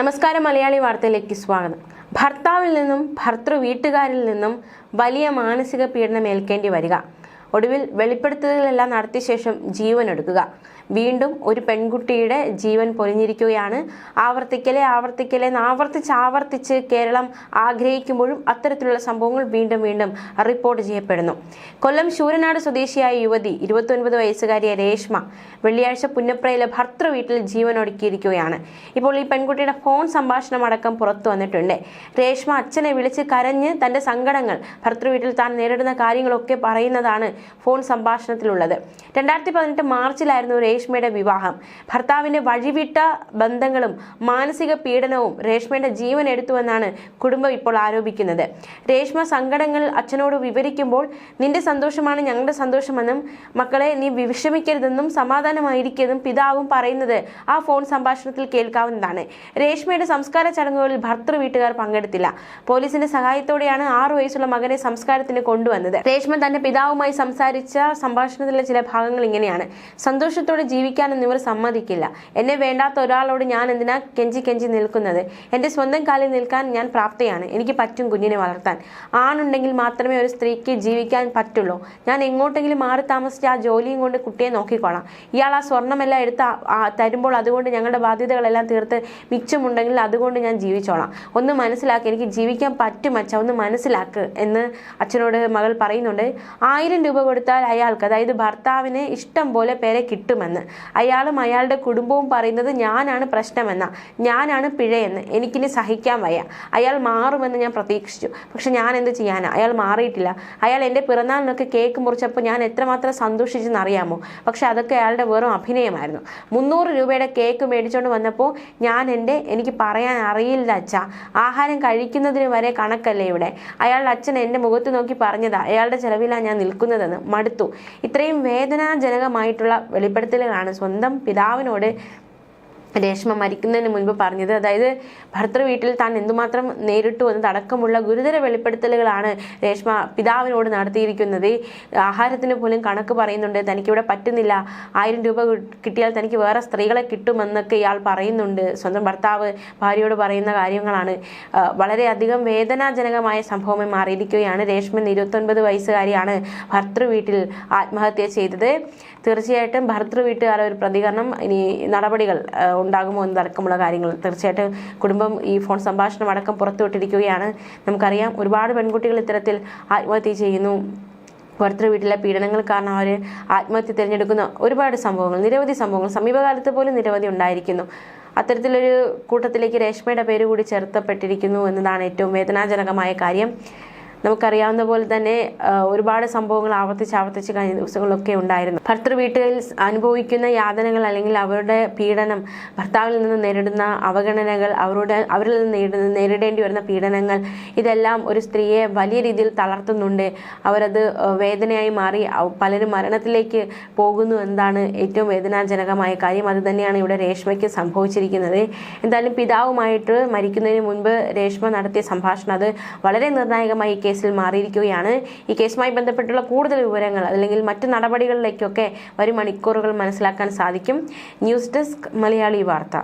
നമസ്കാരം മലയാളി വാർത്തയിലേക്ക് സ്വാഗതം. ഭർത്താവിൽ നിന്നും ഭർത്തൃ വീട്ടുകാരിൽ നിന്നും വലിയ മാനസിക പീഡനം ഏൽക്കേണ്ടി വരിക. ഒടുവിൽ വെളിപ്പെടുത്തലുകളെല്ലാം നടത്തിയ ശേഷം ജീവൻ എടുക്കുക. വീണ്ടും ഒരു പെൺകുട്ടിയുടെ ജീവൻ പൊലിഞ്ഞിരിക്കുകയാണ്. ആവർത്തിക്കലെ ആവർത്തിക്കലെ ആവർത്തിച്ച് ആവർത്തിച്ച് കേരളം ആഗ്രഹിക്കുമ്പോഴും അത്തരത്തിലുള്ള സംഭവങ്ങൾ വീണ്ടും വീണ്ടും റിപ്പോർട്ട് ചെയ്യപ്പെടുന്നു. കൊല്ലം ശൂരനാട് സ്വദേശിയായ യുവതി ഇരുപത്തൊൻപത് വയസ്സുകാരിയ രേഷ്മ വെള്ളിയാഴ്ച പുന്നപ്രയിലെ ഭർത്തൃ വീട്ടിൽ ജീവൻ ഒടുക്കിയിരിക്കുകയാണ്. ഇപ്പോൾ ഈ പെൺകുട്ടിയുടെ ഫോൺ സംഭാഷണം അടക്കം പുറത്തു വന്നിട്ടുണ്ട്. രേഷ്മ അച്ഛനെ വിളിച്ച് കരഞ്ഞ് തന്റെ സങ്കടങ്ങൾ ഭർത്തൃ വീട്ടിൽ താൻ നേരിടുന്ന കാര്യങ്ങളൊക്കെ പറയുന്നതാണ് ഫോൺ സംഭാഷണത്തിലുള്ളത്. രണ്ടായിരത്തി പതിനെട്ട് മാർച്ചിലായിരുന്നു രേഷ്മയുടെ വിവാഹം. ഭർത്താവിന്റെ വഴിവിട്ട ബന്ധങ്ങളും മാനസിക പീഡനവും രേഷ്മയുടെ ജീവൻ എടുത്തുവെന്നാണ് കുടുംബം ഇപ്പോൾ ആരോപിക്കുന്നത്. രേഷ്മ സങ്കടങ്ങൾ അച്ഛനോട് വിവരിക്കുമ്പോൾ നിന്റെ സന്തോഷമാണ് ഞങ്ങളുടെ സന്തോഷമെന്നും മക്കളെ നീ വിഷമിക്കരുതെന്നും സമാധാനമായിരിക്കരുതെന്നും പിതാവും പറയുന്നത് ആ ഫോൺ സംഭാഷണത്തിൽ കേൾക്കാവുന്നതാണ്. രേഷ്മയുടെ സംസ്കാര ചടങ്ങുകളിൽ ഭർത്തൃ വീട്ടുകാർ പങ്കെടുത്തില്ല. പോലീസിന്റെ സഹായത്തോടെയാണ് ആറു വയസ്സുള്ള മകനെ സംസ്കാരത്തിന് കൊണ്ടുവന്നത്. രേഷ്മ തന്റെ പിതാവുമായി സംസാരിച്ച സംഭാഷണത്തിലെ ചില ഭാഗങ്ങൾ ഇങ്ങനെയാണ്. സന്തോഷത്തോടെ ജീവിക്കാനൊന്നും ഇവർ സമ്മതിക്കില്ല. എന്നെ വേണ്ടാത്ത ഒരാളോട് ഞാൻ എന്തിനാ കെഞ്ചി കെഞ്ചി നിൽക്കുന്നത്? എന്റെ സ്വന്തം കാലിൽ നിൽക്കാൻ ഞാൻ പ്രാപ്തയാണ്. എനിക്ക് പറ്റും കുഞ്ഞിനെ വളർത്താൻ. ആണുണ്ടെങ്കിൽ മാത്രമേ ഒരു സ്ത്രീക്ക് ജീവിക്കാൻ പറ്റുള്ളൂ. ഞാൻ എങ്ങോട്ടെങ്കിലും മാറി താമസിച്ച് ആ ജോലിയും കൊണ്ട് കുട്ടിയെ നോക്കിക്കോളാം. ഇയാൾ ആ സ്വർണമെല്ലാം എടുത്ത് തരുമ്പോൾ അതുകൊണ്ട് ഞങ്ങളുടെ ബാധ്യതകളെല്ലാം തീർത്ത് മിച്ചമുണ്ടെങ്കിൽ അതുകൊണ്ട് ഞാൻ ജീവിച്ചോളാം. ഒന്ന് മനസ്സിലാക്കി. എനിക്ക് ജീവിക്കാൻ പറ്റും അച്ഛ. ഒന്ന് മനസ്സിലാക്ക് എന്ന് അച്ഛനോട് മകൾ പറയുന്നുണ്ട്. ആയിരം രൂപ കൊടുത്താൽ അയാൾക്ക് അതായത് ഭർത്താവിന് ഇഷ്ടം പോലെ പേരെ കിട്ടുമെന്ന്. അയാളും അയാളുടെ കുടുംബവും പറയുന്നത് ഞാനാണ് പ്രശ്നമെന്ന ഞാനാണ് പിഴയെന്ന്. എനിക്കിനി സഹിക്കാൻ വയ്യ. അയാൾ മാറുമെന്ന് ഞാൻ പ്രതീക്ഷിച്ചു. പക്ഷെ ഞാൻ എന്ത് ചെയ്യാനാ? അയാൾ മാറിയിട്ടില്ല. അയാൾ എന്റെ പിറന്നാളിനൊക്കെ കേക്ക് മുറിച്ചപ്പോൾ ഞാൻ എത്രമാത്രം സന്തോഷിച്ചെന്ന് അറിയാമോ പക്ഷെ അതൊക്കെ അയാളുടെ വെറും അഭിനയമായിരുന്നു. മുന്നൂറ് രൂപയുടെ കേക്ക് മേടിച്ചുകൊണ്ട് വന്നപ്പോൾ ഞാൻ എന്റെ എനിക്ക് പറയാൻ അറിയില്ല അച്ഛ. ആഹാരം കഴിക്കുന്നതിന് വരെ കണക്കല്ലേ ഇവിടെ? അയാളുടെ അച്ഛൻ എന്റെ മുഖത്ത് നോക്കി പറഞ്ഞതാ. അയാളുടെ ചെലവിലാണ് ഞാൻ നിൽക്കുന്നതെന്ന് മടുത്തു. ഇത്രയും വേദനാജനകമായിട്ടുള്ള വെളിപ്പെടുത്തലുകളാണ് സ്വന്തം പിതാവിനോട് രേഷ്മ മരിക്കുന്നതിന് മുൻപ് പറഞ്ഞത് അതായത് ഭർത്തൃ വീട്ടിൽ താൻ എന്തുമാത്രം നേരിട്ടു എന്നതടക്കമുള്ള ഗുരുതര വെളിപ്പെടുത്തലുകളാണ് രേഷ്മ പിതാവിനോട് നടത്തിയിരിക്കുന്നത്. ആഹാരത്തിന് പോലും കണക്ക് പറയുന്നുണ്ട് തനിക്കിവിടെ പറ്റുന്നില്ല. ആയിരം രൂപ കിട്ടിയാൽ തനിക്ക് വേറെ സ്ത്രീകളെ കിട്ടുമെന്നൊക്കെ ഇയാൾ പറയുന്നുണ്ട്. സ്വന്തം ഭർത്താവ് ഭാര്യയോട് പറയുന്ന കാര്യങ്ങളാണ്. വളരെയധികം വേദനാജനകമായ സംഭവമായി മാറിയിരിക്കുകയാണ്. രേഷ്മ ഇരുപത്തൊൻപത് വയസ്സുകാരിയാണ് ഭർത്തൃ വീട്ടിൽ ആത്മഹത്യ ചെയ്തത്. തീർച്ചയായിട്ടും ഭർത്തൃ വീട്ടുകാരുടെ ഒരു പ്രതികരണം ഇനി നടപടികൾ ഉണ്ടാകുമോ എന്നതടക്കമുള്ള കാര്യങ്ങൾ. തീർച്ചയായിട്ടും കുടുംബം ഈ ഫോൺ സംഭാഷണം അടക്കം പുറത്തുവിട്ടിരിക്കുകയാണ് നമുക്കറിയാം ഒരുപാട് പെൺകുട്ടികൾ ഇത്തരത്തിൽ ആത്മഹത്യ ചെയ്യുന്നു. ഭർത്തൃ വീട്ടിലെ പീഡനങ്ങൾ കാരണം അവർ ആത്മഹത്യ തിരഞ്ഞെടുക്കുന്ന. ഒരുപാട് സംഭവങ്ങൾ നിരവധി സംഭവങ്ങൾ സമീപകാലത്ത് പോലും നിരവധി ഉണ്ടായിരിക്കുന്നു. അത്തരത്തിലൊരു കൂട്ടത്തിലേക്ക് രേഷ്മയുടെ പേര് കൂടി ചേർത്തപ്പെട്ടിരിക്കുന്നു എന്നതാണ് ഏറ്റവും വേദനാജനകമായ കാര്യം. നമുക്കറിയാവുന്ന പോലെ തന്നെ ഒരുപാട് സംഭവങ്ങൾ ആവർത്തിച്ച് ആവർത്തിച്ച് കഴിഞ്ഞ ദിവസങ്ങളൊക്കെ ഉണ്ടായിരുന്നു. ഭർത്തൃ വീട്ടിൽ അനുഭവിക്കുന്ന യാതനകൾ അല്ലെങ്കിൽ അവരുടെ പീഡനം ഭർത്താവിൽ നിന്ന് നേരിടുന്ന അവഗണനകൾ അവരുടെ അവരിൽ നിന്ന് നേരിടേണ്ടി വരുന്ന പീഡനങ്ങൾ ഇതെല്ലാം ഒരു സ്ത്രീയെ വലിയ രീതിയിൽ തളർത്തുന്നുണ്ട്. അവരത് വേദനയായി മാറി പലരും മരണത്തിലേക്ക് പോകുന്നു എന്നതാണ് ഏറ്റവും വേദനാജനകമായ കാര്യം. അത് തന്നെയാണ് ഇവിടെ രേഷ്മയ്ക്ക് സംഭവിച്ചിരിക്കുന്നത്. എന്തായാലും പിതാവുമായിട്ട് മരിക്കുന്നതിന് മുൻപ് രേഷ്മ നടത്തിയ സംഭാഷണം അത് വളരെ നിർണായകമായി ഈ കേസിൽ മാറിയിരിക്കുകയാണ്. ഈ കേസുമായി ബന്ധപ്പെട്ടുള്ള കൂടുതൽ വിവരങ്ങൾ അല്ലെങ്കിൽ മറ്റു നടപടികളിലേക്കൊക്കെ വരും മണിക്കൂറുകൾ മനസ്സിലാക്കാൻ സാധിക്കും. ന്യൂസ് ഡെസ്ക് മലയാളി വാർത്ത.